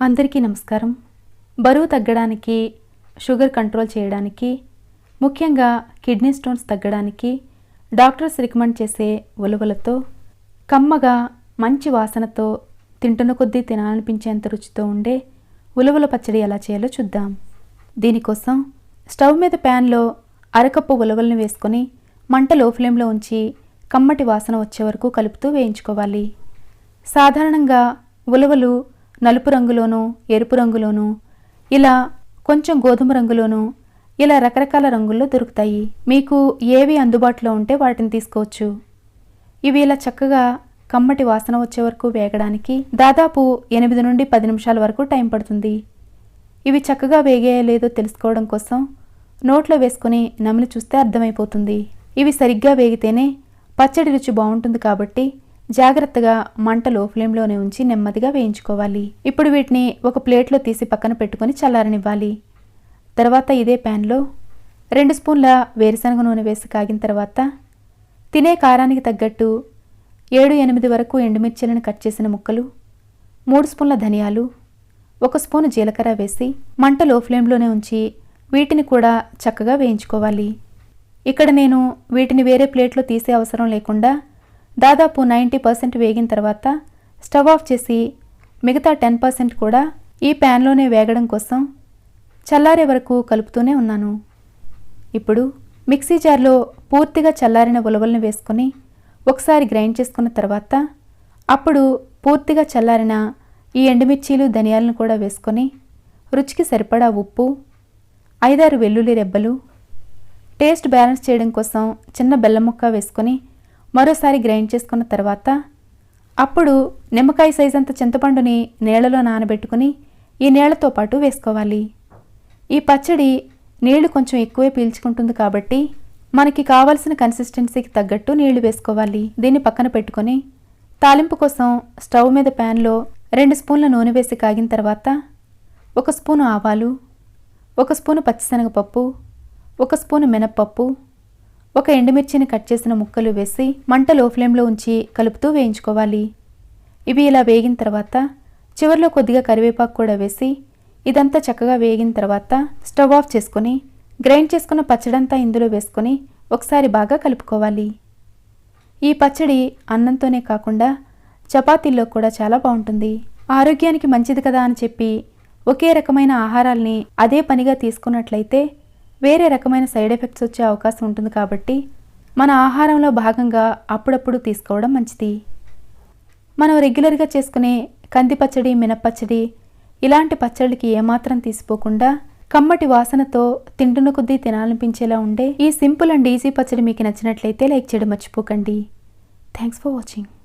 అందరికీ నమస్కారం. బరువు తగ్గడానికి షుగర్ కంట్రోల్ చేయడానికి ముఖ్యంగా కిడ్నీ స్టోన్స్ తగ్గడానికి డాక్టర్స్ రికమెండ్ చేసే ఉలవలతో కమ్మగా మంచి వాసనతో తింటున్న కొద్దీ తినాలనిపించేంత రుచితో ఉండే ఉలవల పచ్చడి ఎలా చేయాలో చూద్దాం. దీనికోసం స్టవ్ మీద ప్యాన్లో అరకప్పు ఉలవలను వేసుకొని మంట లో ఫ్లేమ్లో ఉంచి కమ్మటి వాసన వచ్చే వరకు కలుపుతూ వేయించుకోవాలి. సాధారణంగా ఉలవలు నలుపు రంగులోనూ ఎరుపు రంగులోనూ ఇలా కొంచెం గోధుమ రంగులోనూ ఇలా రకరకాల రంగుల్లో దొరుకుతాయి. మీకు ఏవి అందుబాటులో ఉంటే వాటిని తీసుకోవచ్చు. ఇవి ఇలా చక్కగా కమ్మటి వాసన వచ్చే వరకు వేగడానికి దాదాపు ఎనిమిది నుండి పది నిమిషాల వరకు టైం పడుతుంది. ఇవి చక్కగా వేగాయో లేదో తెలుసుకోవడం కోసం నోట్లో వేసుకొని నమిలి చూస్తే అర్థమైపోతుంది. ఇవి సరిగ్గా వేగితేనే పచ్చడి రుచి బాగుంటుంది కాబట్టి జాగ్రత్తగా మంటలో ఫ్లేమ్లోనే ఉంచి నెమ్మదిగా వేయించుకోవాలి. ఇప్పుడు వీటిని ఒక ప్లేట్లో తీసి పక్కన పెట్టుకొని చల్లారనివ్వాలి. తర్వాత ఇదే ప్యాన్లో రెండు స్పూన్ల వేరుశనగ నూనె వేసి కాగిన తర్వాత తినే కారానికి తగ్గట్టు ఏడు ఎనిమిది వరకు ఎండుమిర్చీలను కట్ చేసిన ముక్కలు మూడు స్పూన్ల ధనియాలు ఒక స్పూను జీలకర్ర వేసి మంట లో ఫ్లేమ్లోనే ఉంచి వీటిని కూడా చక్కగా వేయించుకోవాలి. ఇక్కడ నేను వీటిని వేరే ప్లేట్లో తీసే అవసరం లేకుండా దాదాపు నైంటీ పర్సెంట్ వేగిన తర్వాత స్టవ్ ఆఫ్ చేసి మిగతా టెన్ పర్సెంట్ కూడా ఈ ప్యాన్లోనే వేగడం కోసం చల్లారే వరకు కలుపుతూనే ఉన్నాను. ఇప్పుడు మిక్సీ జార్లో పూర్తిగా చల్లారిన ఉలవలను వేసుకొని ఒకసారి గ్రైండ్ చేసుకున్న తర్వాత అప్పుడు పూర్తిగా చల్లారిన ఈ ఎండుమిర్చీలు ధనియాలను కూడా వేసుకొని రుచికి సరిపడా ఉప్పు ఐదారు వెల్లుల్లి రెబ్బలు టేస్ట్ బ్యాలెన్స్ చేయడం కోసం చిన్న బెల్లం ముక్క వేసుకొని మరోసారి గ్రైండ్ చేసుకున్న తర్వాత అప్పుడు నిమ్మకాయ సైజ్ అంత చింతపండుని నీళ్ళలో నానబెట్టుకుని ఈ నీళ్ళతో పాటు వేసుకోవాలి. ఈ పచ్చడి నీళ్ళు కొంచెం ఎక్కువే పీల్చుకుంటుంది కాబట్టి మనకి కావలసిన కన్సిస్టెన్సీకి తగ్గట్టు నీళ్ళు వేసుకోవాలి. దీన్ని పక్కన పెట్టుకొని తాలింపు కోసం స్టవ్ మీద ప్యాన్లో రెండు స్పూన్ల నూనె వేసి కాగిన తర్వాత ఒక స్పూను ఆవాలు ఒక స్పూను పచ్చిశనగపప్పు ఒక స్పూను మినప్పప్పు ఒక ఎండుమిర్చిని కట్ చేసిన ముక్కలు వేసి మంట లో ఫ్లేమ్లో ఉంచి కలుపుతూ వేయించుకోవాలి. ఇవి ఇలా వేగిన తర్వాత చివరిలో కొద్దిగా కరివేపాకు కూడా వేసి ఇదంతా చక్కగా వేగిన తర్వాత స్టవ్ ఆఫ్ చేసుకొని గ్రైండ్ చేసుకున్న పచ్చడంతా ఇందులో వేసుకొని ఒకసారి బాగా కలుపుకోవాలి. ఈ పచ్చడి అన్నంతోనే కాకుండా చపాతీల్లో కూడా చాలా బాగుంటుంది. ఆరోగ్యానికి మంచిది కదా అని చెప్పి ఒకే రకమైన ఆహారాల్ని అదే పనిగా తీసుకున్నట్లయితే వేరే రకమైన సైడ్ ఎఫెక్ట్స్ వచ్చే అవకాశం ఉంటుంది కాబట్టి మన ఆహారంలో భాగంగా అప్పుడప్పుడు తీసుకోవడం మంచిది. మనం రెగ్యులర్గా చేసుకునే కంది పచ్చడి మినప్పచ్చడి ఇలాంటి పచ్చళ్ళకి ఏమాత్రం తీసిపోకుండా కమ్మటి వాసనతో తింటున్న కొద్దీ తినాలనిపించేలా ఉండే ఈ సింపుల్ అండ్ ఈజీ పచ్చడి మీకు నచ్చినట్లయితే లైక్ చేయడం మర్చిపోకండి. Thanks for watching.